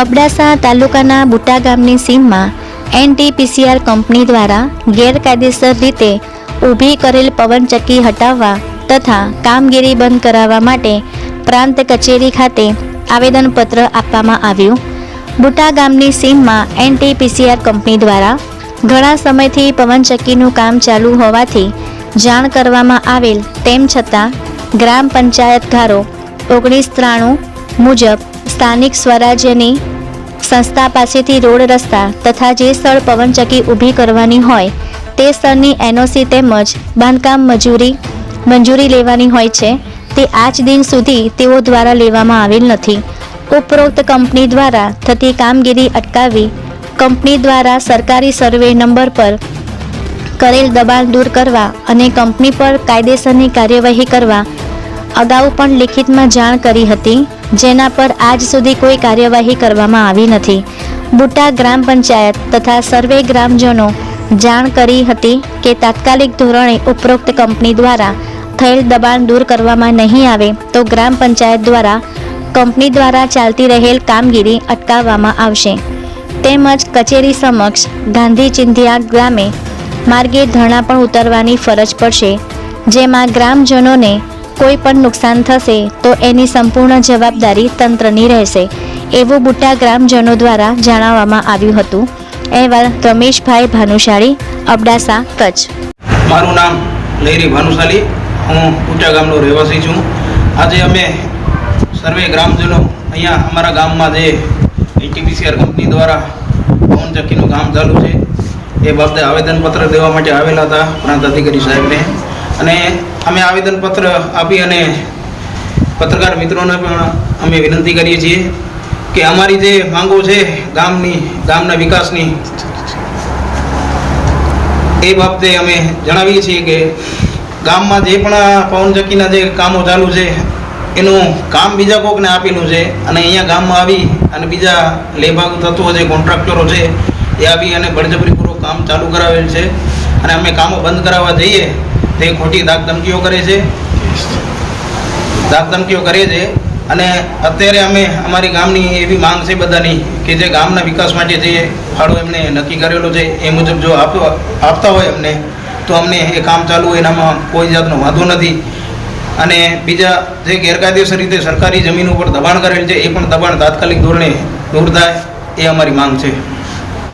અબડાસા તાલુકાના બુટા ગામની સીમમાં એનટીપીસીઆર કંપની દ્વારા ગેરકાયદેસર રીતે ઊભી કરેલ પવનચક્કી હટાવવા તથા કામગીરી બંધ કરાવવા માટે પ્રાંત કચેરી ખાતે આવેદનપત્ર આપવામાં આવ્યું. બુટા ગામની સીમમાં એનટીપીસીઆર કંપની દ્વારા ઘણા સમયથી પવનચક્કીનું કામ ચાલુ હોવાથી જાણ કરવામાં આવેલ તેમ છતાં ગ્રામ પંચાયત ધારો ઓગણીસ ત્રાણું મુજબ સ્થાનિક સ્વરાજ્યની સંસ્થા પાસેથી રોડ રસ્તા તથા જે સ્થળ પવનચક્કી ઊભી કરવાની હોય, તે સ્થળની એનઓસી તેમજ બાંધકામ મજૂરી મંજૂરી લેવાની હોય છે, તે આજ દિન સુધી તેઓ દ્વારા લેવામાં આવેલ નથી. ઉપરોક્ત કંપની દ્વારા થતી કામગીરી અટકાવી કંપની દ્વારા સરકારી સર્વે નંબર પર કરેલ દબાણ દૂર કરવા અને કંપની પર કાયદેસરની કાર્યવાહી કરવા અગાઉ પણ લિખિતમાં જાણ કરી હતી, જેના પર આજ સુધી કોઈ કાર્યવાહી કરવામાં આવી નથી. બુટા ગ્રામ પંચાયત તથા સર્વે ગ્રામજનો જાણ કરી હતી કે તાત્કાલિક ધોરણે ઉપરોક્ત કંપની દ્વારા થયેલ દબાણ દૂર કરવામાં નહીં આવે તો ગ્રામ પંચાયત દ્વારા કંપની દ્વારા ચાલતી રહેલ કામગીરી અટકાવવામાં આવશે. તેમજ કચેરી સમક્ષ ગાંધી ચિંધિયા ગામે માર્ગે ધરણા પણ ઉતરવાની ફરજ પડશે, જેમાં ગ્રામજનોને કોઈ પણ નુકસાન થશે, તો એની સંપૂર્ણ જવાબદારી તંત્રની રહેશે, એવું બુટા ગ્રામજનો દ્વારા જણાવવામાં આવ્યું હતું. અહેવાલ રમેશભાઈ ભાનુશાળી, અબડાસા, કચ્છ. મારું નામ લહેરી ભાનુશાલી, હું બુટ્ટા ગામનો રહેવાસી છું. આજે અમે સર્વે ગ્રામજનો અહીંયા અમારા ગામમાં જે એટીપીસીઆર કંપની દ્વારા પવનચક્કીનું કામ ચાલુ છે, એ બાબતે આવેદનપત્ર દેવા માટે આવેલા હતા પ્રાંત અધિકારી સાહેબને. અને અમે આવેદનપત્ર આપી અને પત્રકાર મિત્રોને પણ અમે વિનંતી કરીએ છીએ કે અમારી જે માંગો છે ગામની, ગામના વિકાસની, એ બાબતે અમે જણાવીએ છીએ કે ગામમાં જે પણ પવનચક્કીના જે કામો ચાલુ છે, એનું કામ બીજા કોકને આપેલું છે અને અહીંયા ગામમાં આવી અને બીજા લેભાગુ તત્વો જે કોન્ટ્રાક્ટરો છે, એ આવી અને બળજબરીપૂર્વક કામ ચાલુ કરાવેલ છે અને અમે કામો બંધ કરાવવા જઈએ તે ખોટી દાગ ધમકીઓ કરે છે? દાગ ધમકીઓ કરે છે. અને અત્યારે અમે અમારી ગામની એવી માંગ છે બધાની કે જે ગામના વિકાસ માટે જે ફાળો એમને નક્કી કરેલો છે, એ મુજબ જો આપ, આપતા હોય અમને, તો અમને એ કામ ચાલુ હોય, એનામાં કોઈ જાતનો વાંધો નથી. અને બીજા જે ગેરકાયદેસર રીતે સરકારી જમીન ઉપર દબાણ કરેલ છે, એ પણ દબાણ તાત્કાલિક ધોરણે દૂર થાય, એ અમારી માંગ છે.